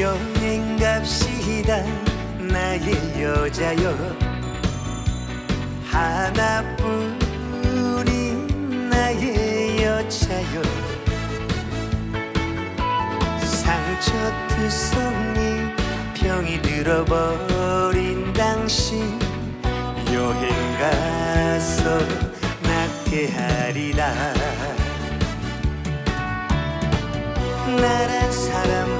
여행 갑시다. 나의 여자여. 하나뿐인 나의 여자여. 상처투성이 병이 들어버린 당신. 여행 가서 낫게 하리라. 나란 사람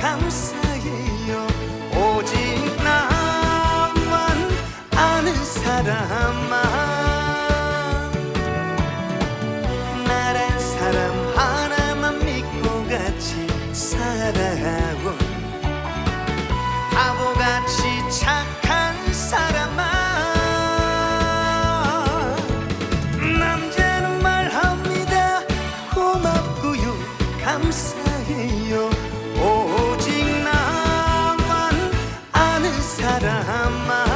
감사해요. 오직 나만 아는 사람아 나란 사람 하나만 믿고 같이 살아온 바보같이 착한 사람아 남자 말합니다. 고맙고요. 감사해요. my mind.